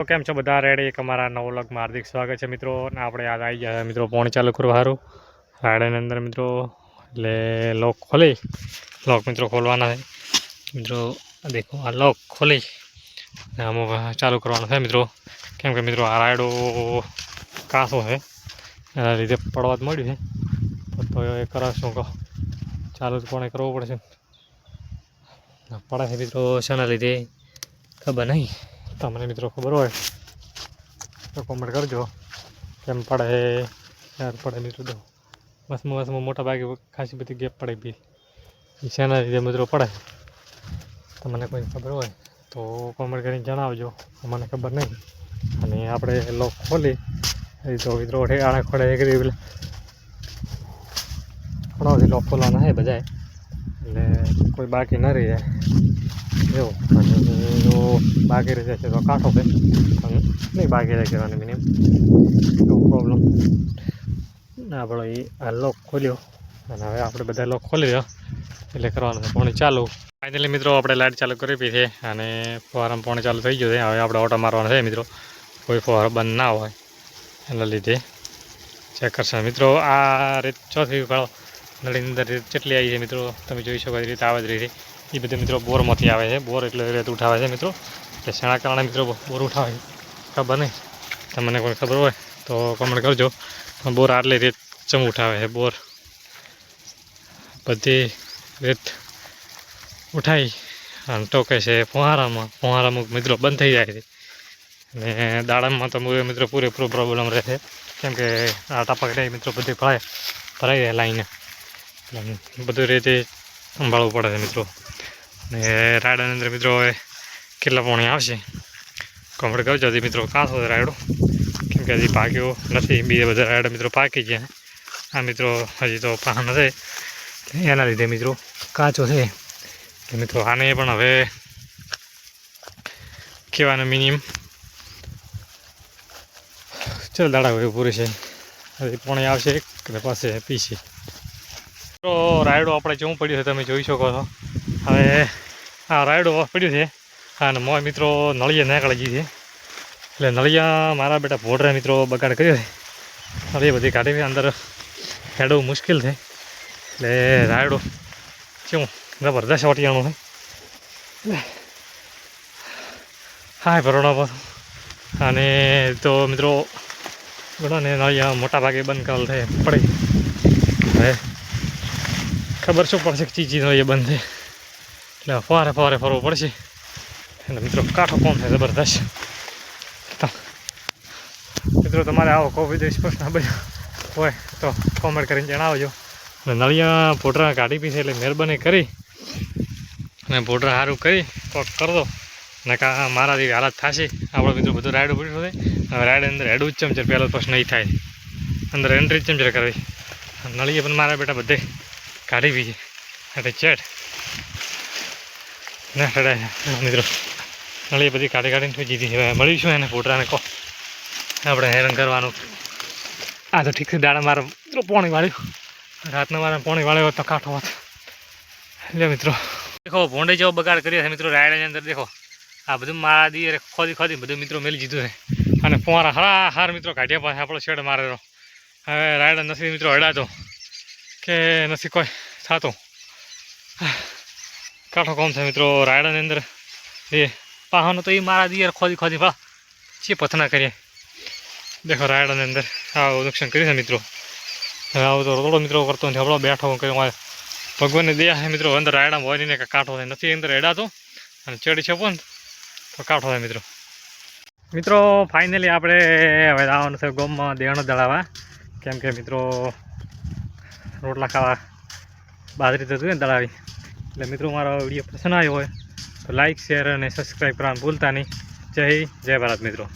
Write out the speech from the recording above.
તો કેમ છો બધા? રેડી એક અમારા નવો લગમાં હાર્દિક સ્વાગત છે મિત્રો. અને આપણે યાદ આવી ગયા મિત્રો પોણી ચાલુ કરવા સારું રાયડાની અંદર મિત્રો, એટલે લોક ખોલી. લોક મિત્રો ખોલવાના છે. મિત્રો, દેખો, આ લોક ખોલી. અમુક ચાલુ કરવાનું છે મિત્રો. કેમ કે મિત્રો, આ રાયડો કાસો છે. એના લીધે પડવા જ મળ્યું છે. તો એ કરાવશું કહો? ચાલુ જ કોણે કરવું પડશે? પડે છે મિત્રો, શાના લીધે? ખબર નહીં. તમને મિત્રો ખબર હોય તો કોમેન્ટ કરજો કેમ પડે યાર પડે મિત્રો તો બસમાં બસમાં મોટા ભાગે ખાસી બધી ગેપ પડે બી શેના લીધે મિત્રો પડે તમને કોઈ ખબર હોય તો કોમેન્ટ કરીને જણાવજો મને ખબર નહીં અને આપણે લોક ખોલી એ તો મિત્રો આડા ખોડે કરી એટલે ખોડાથી લોક ખોલવાના છે બધાએ એટલે કોઈ બાકી ન રહી જાય એવું. અને જો બાકી રહી જશે તો કાંઠો છે. પણ નહીં બાકી રહી કરવાની મિનિમમ નો પ્રોબ્લેમ આપણો એ આ લોક ખોલ્યો. અને હવે આપણે બધા લોક ખોલી રહ્યો. એટલે કરવાનું છે પાણી ચાલુ. ફાઇનલી મિત્રો, આપણે લાઇટ ચાલુ કરી પી છે. અને ફોરમ પાણી ચાલુ થઈ ગયું છે. હવે આપણે ઓટો મારવાનો છે મિત્રો. કોઈ ફોર બંધ ના હોય. એના લીધે ચેક કરશે. મિત્રો, આ રીત ચોથી કાળો નળીની અંદર રીત જેટલી આવી છે મિત્રો, તમે જોઈ શકો એ રીતે આવે જ છે. એ બધે મિત્રો બોરમાંથી આવે છે. બોર એટલે રેત ઉઠાવે છે મિત્રો. એટલે શેણા કારણે મિત્રો બોર ઉઠાવે? ખબર નહીં. તમને કોઈ ખબર હોય તો કમેન્ટ કરજો. પણ બોર આટલી રેત ચમ ઉઠાવે છે? બોર બધી રેત ઉઠાવી અને ટોકે છે ફુહારામાં ફુહારામાં મિત્રો બંધ થઈ જાય છે. અને દાડમમાં તો મિત્રો પૂરેપૂરો પ્રોબ્લેમ રહે છે. કેમ કે આ ટપક મિત્રો બધી ભરાય ભરાઈ રહે લાઈને. બધું રીતે સંભાળવું પડે છે, મિત્રો. ને રાયડાની અંદર, મિત્રો, હવે કેટલા પાણી આવશે? કમ્પ્લીટ કરજો હજી, મિત્રો કાંસો રાયડો? કેમ કે હજી પાક્યો નથી. બીજા બધા રાયડા, મિત્રો, પાકી ગયા આ, મિત્રો, હજી તો પાન નથી એના લીધે, મિત્રો, કાચો છે. કે, મિત્રો, આને પણ હવે કહેવાનું મિનિમમ. ચાલ, દાડા હોય પૂરી છે. હજી પાણી આવશે અને પાસે. પીશે તો રાયડો આપણે જેવું પડ્યું છે તમે જોઈ શકો છો. હવે આ રાયડો પડ્યું છે અને મોય મિત્રો નળિયા નીકળી ગઈ છે. એટલે નળિયા મારા બેટા ભોડરા મિત્રો બગાડ કર્યો છે. નળિયા બધી કાઢી અંદર હેડવું મુશ્કેલ છે. એટલે રાયડો કેવું જબરદસ્ત વટિયાણું છે. હા ભરોણા પર. અને તો મિત્રો ગણો ને નળિયા મોટા ભાગે બંધ કરેલ છે, પડી હવે ખબર શું પડશે કે ચીચી નળિયા બંધ એટલે ફવારે ફવારે ફરવું પડશે અને મિત્રો કાંઠો કોમ છે જબરદસ્ત મિત્રો તમારે આવો કોઈ સ્પષ્ટ ના બન્યો હોય તો કોમેન્ટ કરીને જણાવજો અને નળિયા પોટરા કાઢી છે એટલે મહેરબાની કરી અને પોટરા સારું કરી કોક કરી ને કા મારાથી હાલત થશે આપણો મિત્રો બધું રાઈડ પડ્યું થશે રાઈડ અંદર હેડું જ ચમચર પહેલો પ્રશ્ન નહીં થાય અંદર એન્ટ્રી ચમચર કરવી નળીએ પણ મારા બેટા બધે કાઢી બીજી એટલે ચેટ ના રડાય મિત્રો નળી બધી કાઢી કાઢીને જીધી છે મળીશું એને પોટરાને કહો આપણે હેરાન કરવાનું આ તો ઠીક છે દાડા મારે મિત્રો પોણી વાળ્યું રાતના મારે પોણી વાળ્યો તો કાંઠો હોત લે મિત્રો દેખો ભોંડે જેવો બગાડ કરીએ મિત્રો રાયડાની અંદર દેખો આ બધું મારા દી ખોદી ખોદી બધું મિત્રો મેલી દીધું છે અને ફોરા હરા હાર મિત્રો કાઢ્યા પાસે આપણો શેડ મારેલો હવે રાયડા નથી મિત્રો હડાતો કે નથી કોઈ થતું કાંઠો કોમ છે મિત્રો રાયડાની અંદર એ પાહાનો તો એ મારા દિયર ખોદી ખોદી ભા છે પથના કરીએ દેખો રાયડાની અંદર આવું નુકસાન કર્યું મિત્રો હવે આવું તો રોડો મિત્રો કરતો નથી હબળો બેઠો કર્યો મારે ભગવાનની દયા મિત્રો અંદર રાયડા હોય નહીં કે કાંઠો થાય નથી અંદર હેડાતો અને ચડી છે પણ તો કાંઠો થાય મિત્રો મિત્રો ફાઇનલી આપણે હવે આવવાનું છે ગોમમાં દેણો દળાવવા કેમ કે મિત્રો રોટલા ખાવા બાજરી થતું ને દળાવી. એટલે મિત્રો, મારો વીડિયો પસંદ આવ્યો હોય તો લાઇક શેર અને સબસ્ક્રાઈબ કરવાનું ભૂલતા નહીં. જય જય ભારત મિત્રો.